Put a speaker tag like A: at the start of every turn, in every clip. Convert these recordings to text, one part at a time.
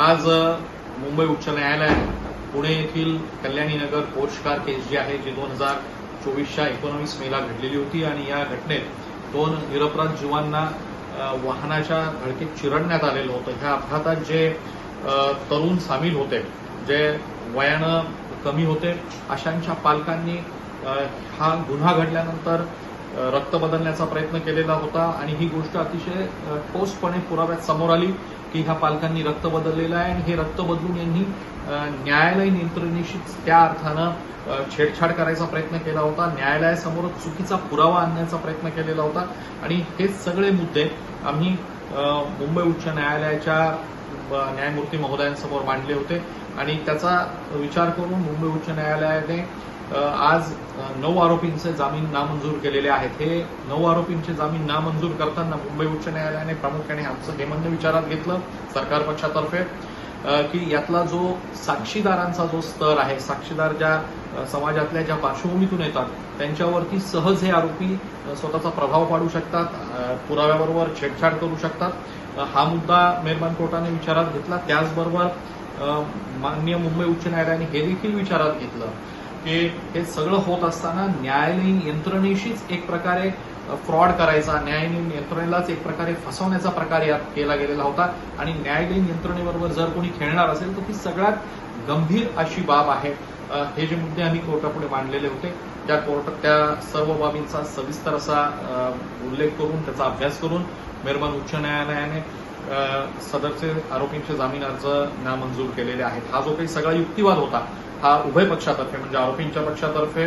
A: आज मुंबई उच्च न्यायालयात पुणे येथील कल्याणी नगर पोर्शकार केस जी आहे जी दोन हजार चोवीसच्या एकोणवीस मेला घडलेली होती आणि या घटनेत दोन निरपराध जीवांना वाहनाच्या धडकेत चिरडण्यात आलेलं होतं. ह्या अपघातात जे तरुण सामील होते जे वयानं कमी होते अशांच्या पालकांनी हा गुन्हा घडल्यानंतर रक्त बदलण्याचा प्रयत्न केलेला होता आणि ही गोष्ट अतिशय ठोसपणे पुराव्यात समोर आली. की ह्या पालकांनी रक्त बदललेलं आहे आणि हे रक्त बदलून यांनी न्यायालयीन यंत्रणेशीच त्या अर्थानं छेडछाड करायचा प्रयत्न केला होता. न्यायालयासमोर चुकीचा पुरावा आणण्याचा प्रयत्न केलेला होता. आणि हे सगळे मुद्दे आम्ही मुंबई उच्च न्यायालयाच्या न्यायमूर्ती महोदयांसमोर मांडले होते. आणि त्याचा विचार करून मुंबई उच्च न्यायालयाने आज नऊ आरोपींचे जामीन नामंजूर केलेले आहेत. हे नऊ आरोपींचे जामीन नामंजूर करताना मुंबई उच्च न्यायालयाने प्रामुख्याने आमचं हे म्हणणं विचारात घेतलं सरकार पक्षातर्फे. की यातला जो साक्षीदारांचा जो स्तर आहे साक्षीदार ज्या समाजातल्या ज्या पार्श्वभूमीतून येतात त्यांच्यावरती सहज हे आरोपी स्वतःचा प्रभाव पाडू शकतात पुराव्याबरोबर छेडछाड करू शकतात. हा मुद्दा मेहरबान कोर्टाने विचारात घेतला. त्याचबरोबर माननीय मुंबई उच्च न्यायालयाने हे देखील विचारात घेतलं की हे सगळं होत असताना न्यायालयीन यंत्रणेशीच एक प्रकारे फ्रॉड करायचा न्यायालयीन यंत्रणेलाच एक प्रकारे फसवण्याचा प्रकार यात केला गेलेला होता. आणि न्यायालयीन यंत्रणेबरोबर जर कोणी खेळणार असेल तर ती सगळ्यात गंभीर अशी बाब आहे. हे जे मुद्दे आम्ही कोर्टापुढे मांडलेले होते त्या कोर्ट त्या सर्व बाबींचा सविस्तर असा उल्लेख करून त्याचा अभ्यास करून मेरबन उच्च न्यायालयाने सदरचे आरोपींचे जामीन अर्ज नामंजूर केलेले आहेत. हा जो काही सगळा युक्तिवाद होता हा उभय पक्षातर्फे म्हणजे आरोपींच्या पक्षातर्फे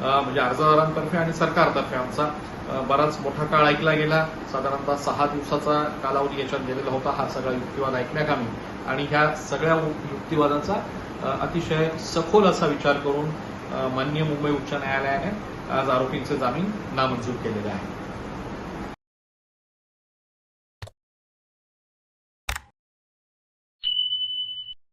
A: म्हणजे अर्जदारांतर्फे आणि सरकारतर्फे आमचा बराच मोठा काळ ऐकला गेला. साधारणतः सहा दिवसाचा कालावधी याच्यात गेलेला होता हा सगळा युक्तिवाद ऐकण्याकामी आणि ह्या सगळ्या युक्तिवादाचा अतिशय सखोल असा विचार करून मान्य माननीय मुंबई उच्च न्यायालयाने आज आरोपींचे जामीन नामंजूर केलेले आहे